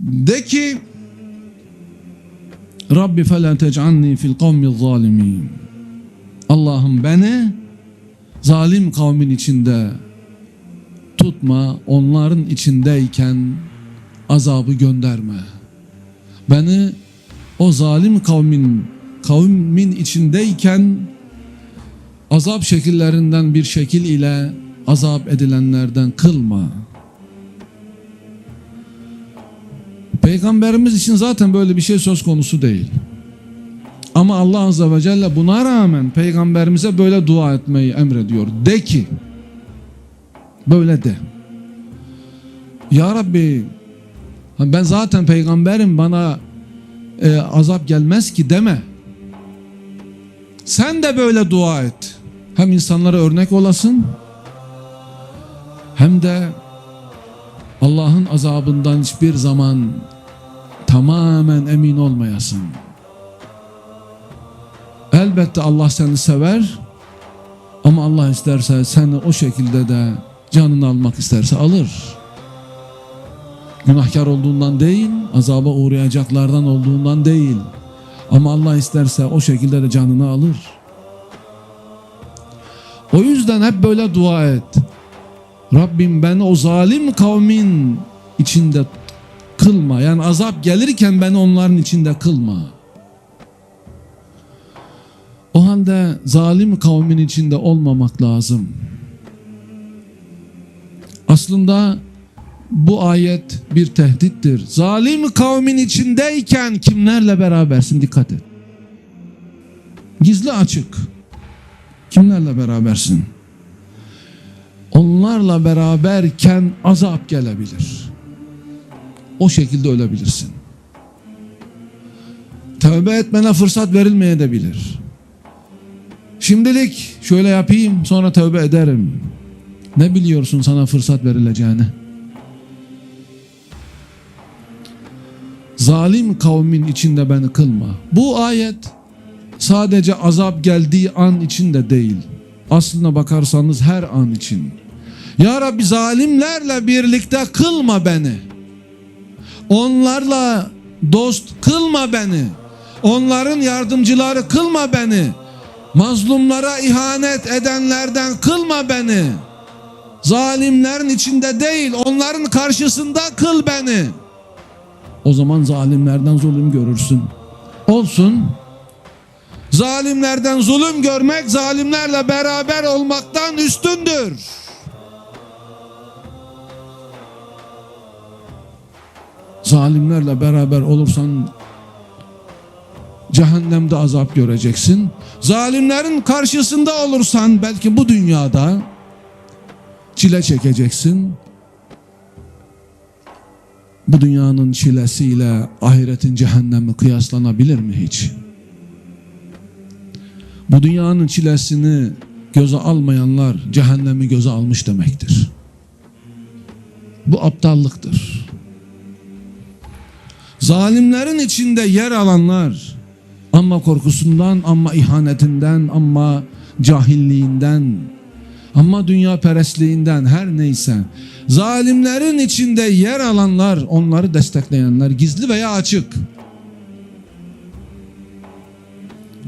De ki Rabbi fela tec'alni fil kavmi zalimin. Allah'ım beni zalim kavmin içinde tutma, onların içindeyken azabı gönderme. Beni o zalim kavmin kavmin içindeyken azap şekillerinden bir şekil ile azap edilenlerden kılma. Peygamberimiz için zaten böyle bir şey söz konusu değil. Ama Allah Azze ve Celle buna rağmen peygamberimize böyle dua etmeyi emrediyor. De ki, böyle de. Ya Rabbi, ben zaten peygamberim bana e, azap gelmez ki deme. Sen de böyle dua et. Hem insanlara örnek olasın, hem de Allah'ın azabından hiçbir zaman tamamen emin olmayasın. Elbette Allah seni sever ama Allah isterse seni o şekilde de canını almak isterse alır. Günahkar olduğundan değil, azaba uğrayacaklardan olduğundan değil. Ama Allah isterse o şekilde de canını alır. O yüzden hep böyle dua et. Rabbim beni o zalim kavmin içinde kılma. Yani azap gelirken beni onların içinde kılma. O halde zalim kavmin içinde olmamak lazım. Aslında bu ayet bir tehdittir. Zalim kavmin içindeyken kimlerle berabersin dikkat et. Gizli açık. Kimlerle berabersin? Onlarla beraberken azap gelebilir. O şekilde ölebilirsin. Tövbe etmene fırsat verilmeyebilir. Şimdilik şöyle yapayım sonra tövbe ederim. Ne biliyorsun sana fırsat verileceğini? Zalim kavmin içinde beni kılma. Bu ayet sadece azap geldiği an içinde değil. Aslına bakarsanız her an için. Ya Rabbi zalimlerle birlikte kılma beni. Onlarla dost kılma beni. Onların yardımcıları kılma beni. Mazlumlara ihanet edenlerden kılma beni. Zalimlerin içinde değil, onların karşısında kıl beni. O zaman zalimlerden zulüm görürsün. Olsun. Zalimlerden zulüm görmek zalimlerle beraber olmaktan üstündür. Zalimlerle beraber olursan cehennemde azap göreceksin. Zalimlerin karşısında olursan belki bu dünyada çile çekeceksin. Bu dünyanın çilesiyle ahiretin cehennemi kıyaslanabilir mi hiç? Bu dünyanın çilesini göze almayanlar cehennemi göze almış demektir. Bu aptallıktır. Zalimlerin içinde yer alanlar ama korkusundan, ama ihanetinden, ama cahilliğinden, ama dünya perestliğinden her neyse zalimlerin içinde yer alanlar, onları destekleyenler gizli veya açık.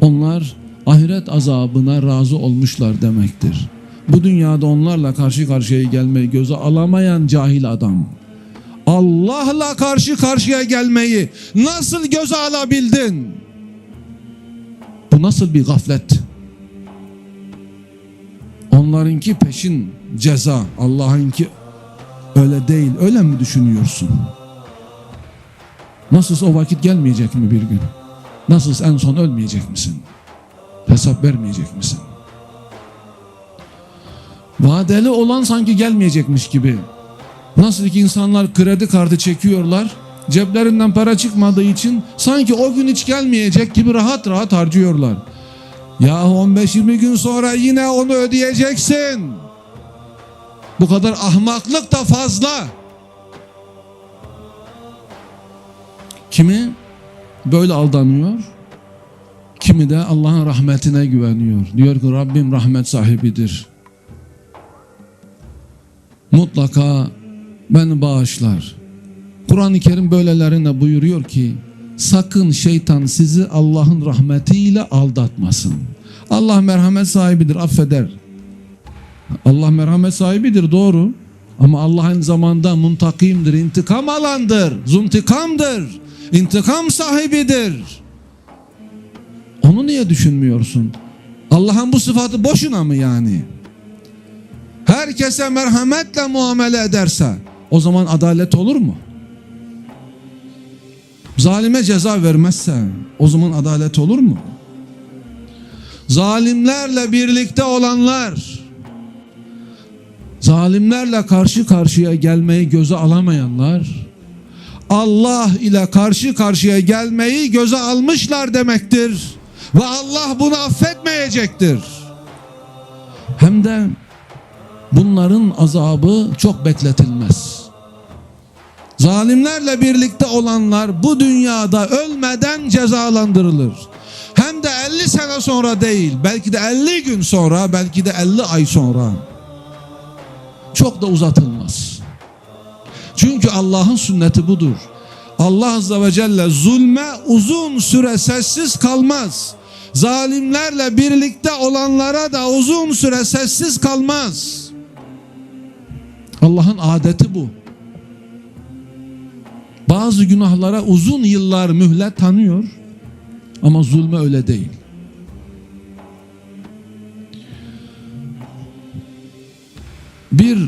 Onlar ahiret azabına razı olmuşlar demektir. Bu dünyada onlarla karşı karşıya gelmeyi göze alamayan cahil adam. Allah'la karşı karşıya gelmeyi nasıl göze alabildin? Bu nasıl bir gaflet? Onlarınki peşin ceza, Allah'ınki öyle değil. Öyle mi düşünüyorsun? Nasılsa o vakit gelmeyecek mi bir gün? Nasılsa en son ölmeyecek misin? Hesap vermeyecek misin? Vadeli olan sanki gelmeyecekmiş gibi. Nasıl ki insanlar kredi kartı çekiyorlar, ceplerinden para çıkmadığı için sanki o gün hiç gelmeyecek gibi rahat rahat harcıyorlar. Ya 15-20 gün sonra yine onu ödeyeceksin. Bu kadar ahmaklık da fazla. Kimi böyle aldanıyor, kimi de Allah'ın rahmetine güveniyor. Diyor ki Rabbim rahmet sahibidir. Mutlaka beni bağışlar. Kur'an-ı Kerim böylelerine buyuruyor ki sakın şeytan sizi Allah'ın rahmetiyle aldatmasın. Allah merhamet sahibidir, affeder. Allah merhamet sahibidir doğru. Ama Allah aynı zamanda muntakimdir, intikam alandır, zuntikamdır, intikam sahibidir. Onu niye düşünmüyorsun? Allah'ın bu sıfatı boşuna mı yani? Herkese merhametle muamele ederse o zaman adalet olur mu? Zalime ceza vermezse o zaman adalet olur mu? Zalimlerle birlikte olanlar, zalimlerle karşı karşıya gelmeyi göze alamayanlar, Allah ile karşı karşıya gelmeyi göze almışlar demektir. Ve Allah bunu affetmeyecektir. Hem de bunların azabı çok bekletilmez. Zalimlerle birlikte olanlar bu dünyada ölmeden cezalandırılır. Hem de 50 sene sonra değil, belki de 50 gün sonra, belki de 50 ay sonra. Çok da uzatılmaz. Çünkü Allah'ın sünneti budur. Allah Azze ve Celle zulme uzun süre sessiz kalmaz. Zalimlerle birlikte olanlara da uzun süre sessiz kalmaz. Allah'ın adeti bu. Bazı günahlara uzun yıllar mühlet tanıyor ama zulme öyle değil. Bir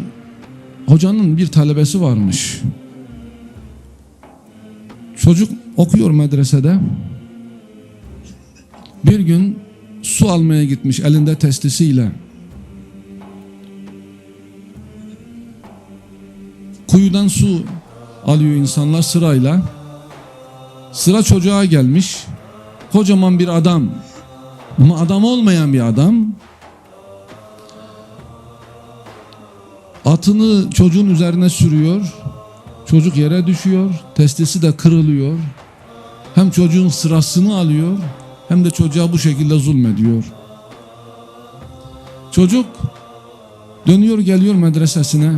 hocanın bir talebesi varmış. Çocuk okuyor medresede. Bir gün su almaya gitmiş elinde testisiyle. Kuyudan su alıyor insanlar sırayla. Sıra çocuğa gelmiş. Kocaman bir adam. Ama adam olmayan bir adam. Atını çocuğun üzerine sürüyor. Çocuk yere düşüyor. Testisi de kırılıyor. Hem çocuğun sırasını alıyor hem de çocuğa bu şekilde zulmediyor. Çocuk dönüyor geliyor medresesine.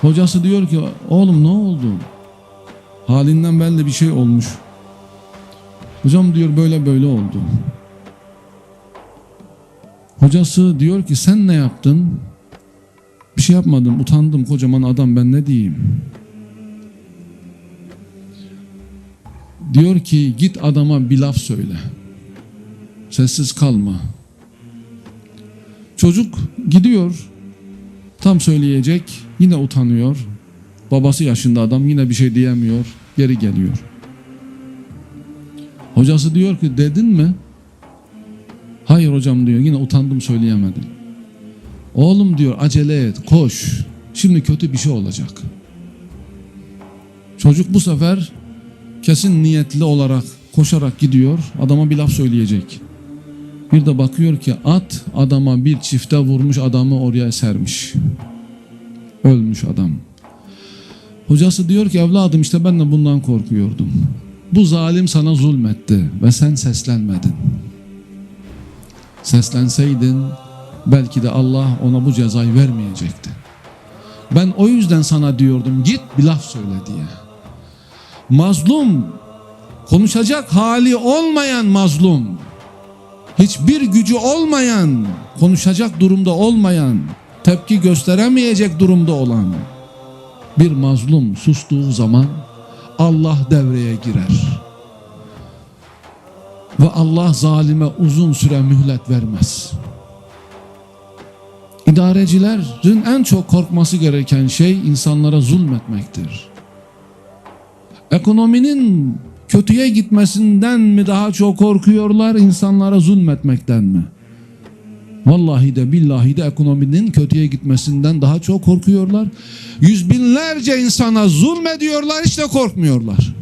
Hocası diyor ki oğlum ne oldu? Halinden belli bir şey olmuş. Hocam diyor böyle böyle oldu. Hocası diyor ki sen ne yaptın? Bir şey yapmadım utandım kocaman adam ben ne diyeyim? Diyor ki git adama bir laf söyle. Sessiz kalma. Çocuk gidiyor. Tam söyleyecek. Yine utanıyor. Babası yaşında adam yine bir şey diyemiyor. Geri geliyor. Hocası diyor ki dedin mi? Hayır hocam diyor. Yine utandım söyleyemedim. Oğlum diyor acele et koş. Şimdi kötü bir şey olacak. Çocuk bu sefer kesin niyetli olarak koşarak gidiyor. Adama bir laf söyleyecek. Bir de bakıyor ki at adama bir çifte vurmuş adamı oraya sermiş. Ölmüş adam. Hocası diyor ki evladım işte ben de bundan korkuyordum. Bu zalim sana zulmetti ve sen seslenmedin. Seslenseydin belki de Allah ona bu cezayı vermeyecekti. Ben o yüzden sana diyordum git bir laf söyle diye. Mazlum, konuşacak hali olmayan mazlum, hiçbir gücü olmayan, konuşacak durumda olmayan, tepki gösteremeyecek durumda olan bir mazlum sustuğu zaman Allah devreye girer. Ve Allah zalime uzun süre mühlet vermez. İdarecilerin en çok korkması gereken şey insanlara zulmetmektir. Ekonominin kötüye gitmesinden mi daha çok korkuyorlar insanlara zulmetmekten mi? Vallahi de billahi de ekonominin kötüye gitmesinden daha çok korkuyorlar. Yüz binlerce insana zulmediyorlar işte korkmuyorlar.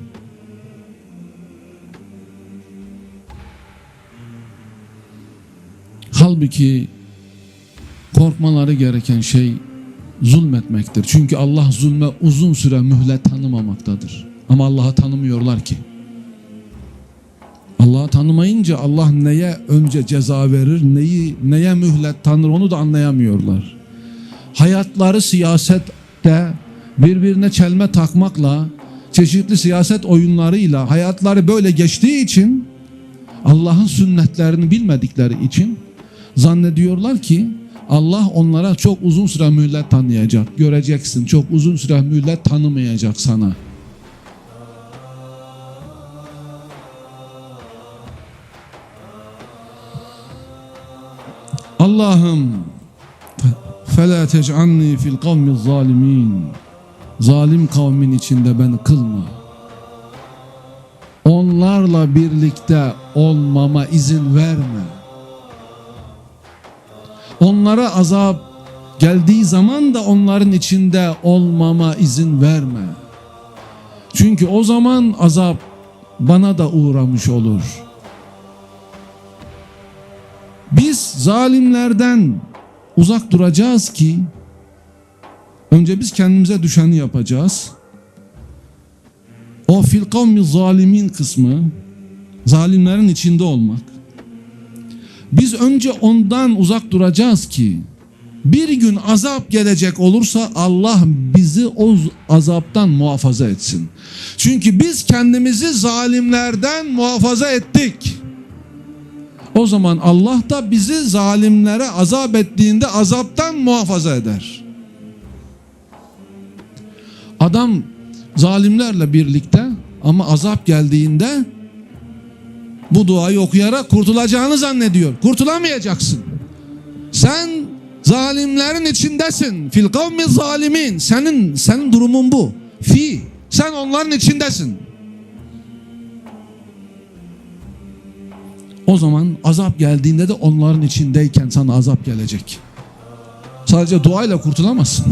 Halbuki korkmaları gereken şey zulmetmektir. Çünkü Allah zulme uzun süre mühlet tanımamaktadır. Ama Allah'ı tanımıyorlar ki. Allah'ı tanımayınca Allah neye önce ceza verir, neyi neye mühlet tanır onu da anlayamıyorlar. Hayatları siyasette, birbirine çelme takmakla, çeşitli siyaset oyunlarıyla hayatları böyle geçtiği için Allah'ın sünnetlerini bilmedikleri için zannediyorlar ki Allah onlara çok uzun süre mühlet tanıyacak. Göreceksin çok uzun süre mühlet tanımayacak sana. Allah'ım فَلَا تَجْعَلْنِي فِي الْقَوْمِ الظَّالِمِينَ Zalim kavmin içinde beni kılma. Onlarla birlikte olmama izin verme. Onlara azap geldiği zaman da onların içinde olmama izin verme. Çünkü o zaman azap bana da uğramış olur. Biz zalimlerden uzak duracağız ki önce biz kendimize düşeni yapacağız. O fil zalimin kısmı zalimlerin içinde olmak. Biz önce ondan uzak duracağız ki bir gün azap gelecek olursa Allah bizi o azaptan muhafaza etsin. Çünkü biz kendimizi zalimlerden muhafaza ettik. O zaman Allah da bizi zalimlere azap ettiğinde azaptan muhafaza eder. Adam zalimlerle birlikte ama azap geldiğinde bu duayı okuyarak kurtulacağını zannediyor. Kurtulamayacaksın. Sen zalimlerin içindesin. Fil kavmi zalimin. Senin senin durumun bu. Fi. Sen onların içindesin. O zaman azap geldiğinde de onların içindeyken sana azap gelecek. Sadece duayla kurtulamazsın.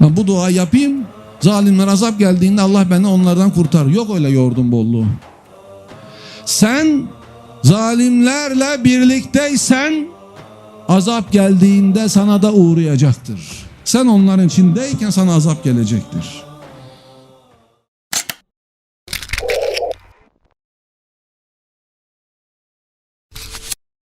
Ben bu duayı yapayım. Zalimler azap geldiğinde Allah beni onlardan kurtar. Yok öyle yordum bolluğu. Sen zalimlerle birlikteysen azap geldiğinde sana da uğrayacaktır. Sen onların içindeyken sana azap gelecektir.